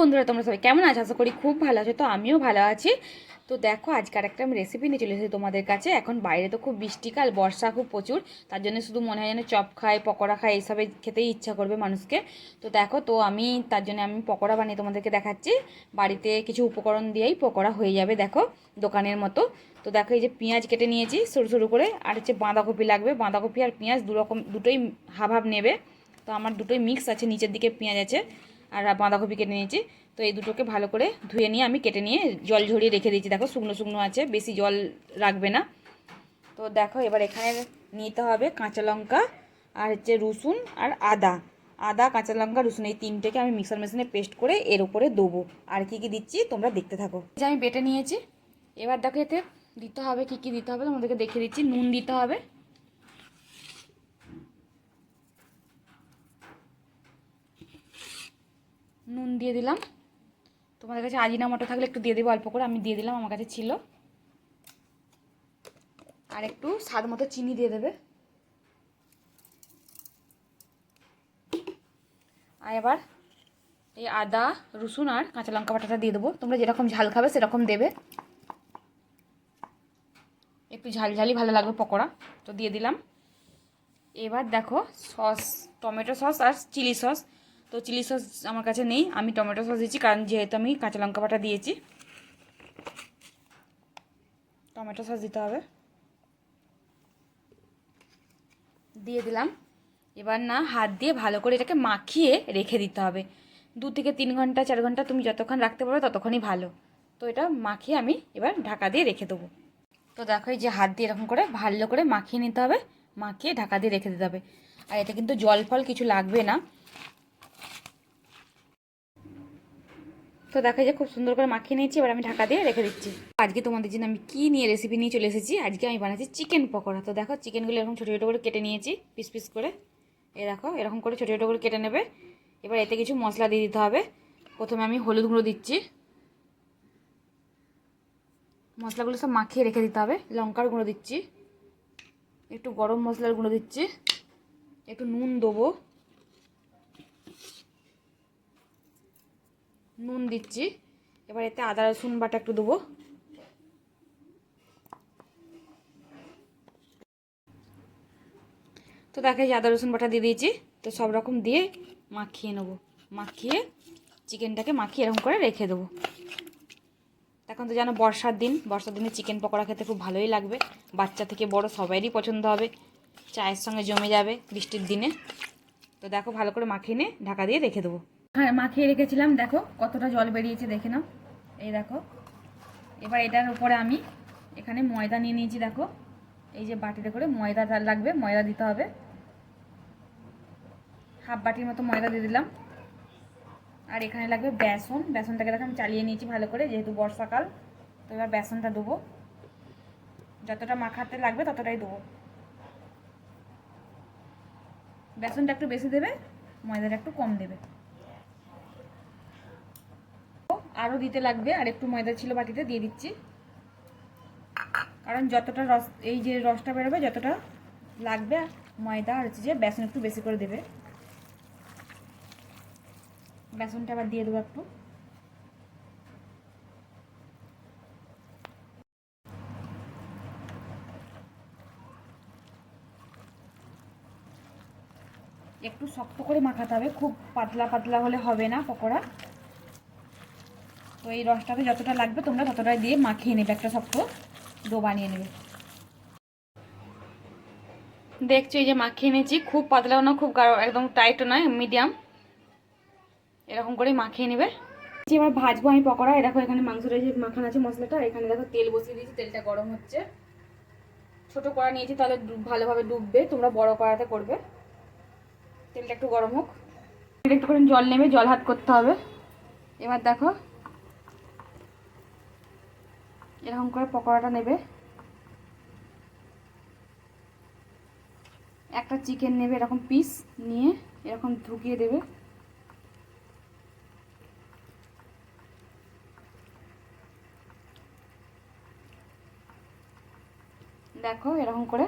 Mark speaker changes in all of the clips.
Speaker 1: বন্ধুরা, তোমরা সবাই কেমন আছো? আশা করি খুব ভালো আছো। তো আমিও ভালো আছি। তো দেখো, আজকে আর একটা আমি রেসিপি নিয়ে চলে এসেছি তোমাদের কাছে। এখন বাইরে তো খুব বৃষ্টিকাল বর্ষা খুব প্রচুর। তার জন্য শুধু মনে হয় যেন চপ খায় পকোড়া খায় এইসবে খেতেই ইচ্ছা করবে মানুষকে। তো দেখো, তো আমি তার জন্য আমি পকোড়া বানিয়ে তোমাদেরকে দেখাচ্ছি। বাড়িতে কিছু উপকরণ দিয়েই পকোড়া হয়ে যাবে, দেখো, দোকানের মতো। তো দেখো, এই যে পেঁয়াজ কেটে নিয়েছি সরু সরু করে। আর হচ্ছে বাঁধাকপি লাগবে। বাঁধাকপি আর পেঁয়াজ দু রকম দুটোই হাফ হাফ নেবে। তো আমার দুটোই মিক্স আছে, নিচের দিকে পেঁয়াজ আছে। আর বাঁধাকপি কেটে নিয়েছি। তো এই দুটোকে ভালো করে ধুয়ে নিয়ে আমি কেটে নিয়ে জল ঝরিয়ে রেখে দিয়েছি। দেখো শুকনো শুকনো আছে, বেশি জল রাখবে না। তো দেখো এবার এখানে নিতে হবে কাঁচা লঙ্কা আর হচ্ছে রসুন আর আদা। আদা, কাঁচা লঙ্কা, রসুন এই তিনটেকে আমি মিক্সার মেশিনে পেস্ট করে এর উপরে দেবো। আর কি কি দিচ্ছি তোমরা দেখতে থাকো। যে আমি বেটে নিয়েছি। এবার দেখো এতে দিতে হবে, কি কি দিতে হবে তোমাদেরকে দেখিয়ে দিচ্ছি। নুন দিতে হবে। নুন দিয়ে দিলাম। তোমাদের কাছে আজিনা মতো থাকলে একটু দিয়ে দেবো, অল্প করে। আমি দিয়ে দিলাম, আমার কাছে ছিল। আর একটু স্বাদ মতো চিনি দিয়ে দেবে। আর এবার এই আদা, রসুন আর কাঁচা লঙ্কা বাটাটা দিয়ে দেবো। তোমরা যেরকম ঝাল খাবে সেরকম দেবে। একটু ঝালঝালি ভালো লাগবে পকোড়া। তো দিয়ে দিলাম। এবার দেখো সস, টমেটো সস আর চিলি সস। তো চিলি সস আমার কাছে নেই, আমি টমেটো সস দিয়েছি, কারণ যেহেতু আমি কাঁচা লঙ্কা বাটা দিয়েছি। টমেটো সস দিতে হবে। দিয়ে দিলাম। এবার না হাত দিয়ে ভালো করে এটাকে মাখিয়ে রেখে দিতে হবে। দু থেকে তিন ঘণ্টা, চার ঘণ্টা তুমি যতক্ষণ রাখতে পারো ততক্ষণই ভালো। তো এটা মাখিয়ে আমি এবার ঢাকা দিয়ে রেখে দেবো। তো দেখো এই যে হাত দিয়ে এরকম করে ভালো করে মাখিয়ে নিতে হবে, মাখিয়ে ঢাকা দিয়ে রেখে দিতে হবে। আর এতে কিন্তু জল ফল কিছু লাগবে না। তো দেখা যায় খুব সুন্দর করে মাখিয়ে নিয়েছি, এবার আমি ঢাকা দিয়ে রেখে দিচ্ছি। আজকে তোমাদের জন্য আমি কী নিয়ে রেসিপি নিয়ে চলে এসেছি? আজকে আমি বানাচ্ছি চিকেন পকোড়া। তো দেখো চিকেনগুলো এরকম ছোটো ছোটো করে কেটে নিয়েছি পিস পিস করে। এ দেখো, এরকম করে ছোটো ছোটো করে কেটে নেবে। এবার এতে কিছু মশলা দিয়ে দিতে হবে। প্রথমে আমি হলুদ গুঁড়ো দিচ্ছি। মশলাগুলো সব মাখিয়ে রেখে দিতে হবে। লঙ্কার গুঁড়ো দিচ্ছি। একটু গরম মশলার গুঁড়ো দিচ্ছি। একটু নুন দেবো। নুন দিচ্ছি। এবার এতে আদা, রসুন বাটা একটু দেবো। তো দেখে যে আদা, রসুন বাটা দিয়ে দিয়েছি। তো সব রকম দিয়ে মাখিয়ে নেব। মাখিয়ে চিকেনটাকে মাখিয়ে এরকম করে রেখে দেবো। এখন তো জানো, বর্ষার দিন। বর্ষার দিনে চিকেন পকোড়া খেতে খুব ভালোই লাগবে। বাচ্চা থেকে বড় সবাইরই পছন্দ হবে। চায়ের সঙ্গে জমে যাবে বৃষ্টির দিনে। তো দেখো, ভালো করে মাখিয়ে নিয়ে ঢাকা দিয়ে রেখে দেবো। হ্যাঁ মাখিয়ে রেখেছিলাম, দেখো কতটা জল বেরিয়েছে, দেখে নাও। এই দেখো, এবার এটার উপরে আমি এখানে ময়দা নিয়ে নিয়েছি, দেখো। এই যে বাটিতে করে ময়দা লাগবে, ময়দা দিতে হবে। হাফ বাটির মতো ময়দা দিয়ে দিলাম। আর এখানে লাগবে বেসন, বেসনটাকে দেখো আমি চালিয়ে নিয়েছি ভালো করে, যেহেতু বর্ষাকাল, তো এবার বেসনটা দেবো। যতটা মাখাতে লাগবে ততটাই দেবো। বেসনটা একটু বেশি দেবে, ময়দাটা একটু কম দেবে। আরও দিতে লাগবে, আর একটু ময়দা ছিল বাটিতে দিয়ে দিচ্ছি। কারণ যতটা রস, এই যে রসটা বেরোবে, যতটা লাগবে ময়দা আর হচ্ছে যে বেসন একটু বেশি করে দেবে। বেসনটা আবার দিয়ে দেবো একটু। একটু শক্ত করে মাখাতে হবে, খুব পাতলা পাতলা হলে হবে না পকোড়া। তো এই রসটাতে যতটা লাগবে তোমরা ততটাই দিয়ে মাখিয়ে নেবে একটা শক্ত ডো বানিয়ে নেবে। দেখছ এই যে মাখিয়ে নিয়েছি খুব পাতলাও না খুব গাঢ় একদম টাইটও নয় মিডিয়াম। এরকম করে মাখিয়ে নেবে। যে এবার ভাজবো আমি পকোড়া দেখো এখানে মাংস রয়েছে মাখানো আছে মশলাটা এখানে দেখো তেল বসিয়ে দিয়েছি তেলটা গরম হচ্ছে। ছোট কড়া নিয়েছি তাহলে ভালোভাবে ডুববে তোমরা বড় কড়াতে করবে। তেলটা একটু গরম হোক। একটু করে জল নেবে জল হাত করতে হবে। এবার দেখো এরকম করে পকোড়াটা নেবে। একটা চিকেন নেবে এরকম পিস নিয়ে এরকম ঢুকিয়ে দেবে। দেখো এরকম করে।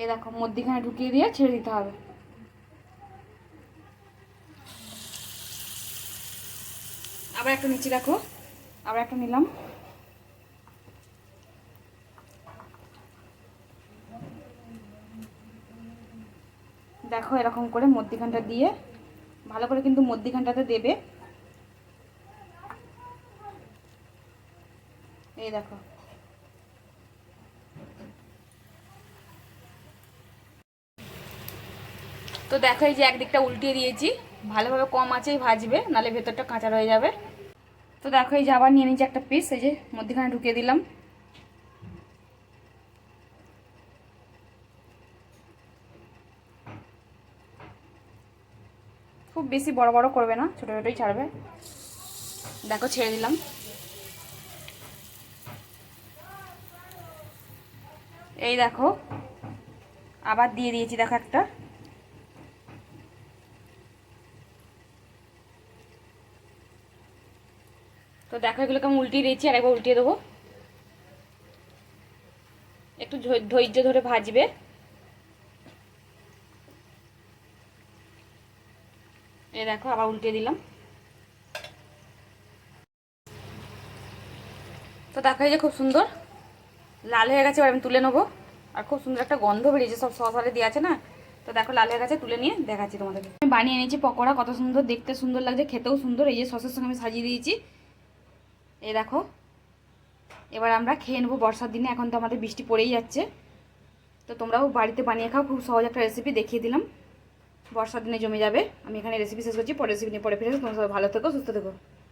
Speaker 1: এই দেখো মধ্যিখানে ঢুকিয়ে দিয়ে ছেড়ে দিতে হবে। আবার একটা নিচে রাখো। আবার একটা নিলাম। দেখো এরকম করে মধ্যিখানটা দিয়ে, ভালো করে কিন্তু মধ্যিখানটাতে দেবে। এই দেখো। তো দেখো এই যে একদিকটা উল্টিয়ে দিয়েছি। ভালোভাবে কম আছেই ভাজবে, নালে ভেতরটা কাঁচা রয়ে যাবে। তো দেখো, এই যে আবার নিয়ে নিয়েছি একটা পিস এই যে মধ্যখানে ঢুকিয়ে দিলাম। খুব বেশি বড় বড় করবে না, ছোটো ছোটোই ছাড়বে। দেখো, ছেড়ে দিলাম। এই দেখো, আবার দিয়ে দিয়েছি, দেখো একটা। দেখো এগুলোকে আমি উল্টিয়ে দিয়েছি, আর একবার উল্টিয়ে দেবো। একটু ধৈর্য ধরে ভাজবে। এ দেখো, আবার উল্টে দিলাম। তো দেখো, এই যে খুব সুন্দর। লাল হয়ে গেছে, এবার আমি তুলে নেব। আর খুব সুন্দর একটা গন্ধ বেরিয়েছে, সব সসারে দিয়ে আছে না? তো দেখো, লাল হয়ে গেছে, তুলে নিয়ে দেখাচ্ছি তোমাদেরকে। আমি বানিয়ে এনেছি পকোড়া, কত সুন্দর, দেখতে সুন্দর লাগছে, খেতেও সুন্দর। এই যে সসের সঙ্গে আমি সাজিয়ে দিয়েছি। এই দেখো। এবার আমরা খেয়ে নেব বর্ষার দিনে, এখন তো আমাদের বৃষ্টি পড়েই যাচ্ছে। তো তোমরাও বাড়িতে বানিয়ে খাও, খুব সহজ একটা রেসিপি দেখিয়ে দিলাম। বর্ষার দিনে জমে যাবে। আমি এখানে রেসিপি শেষ করছি পরে রেসিপি নিয়ে পরে ফিরে। তোমরা সবাই ভালো থেকো, সুস্থ থেকো।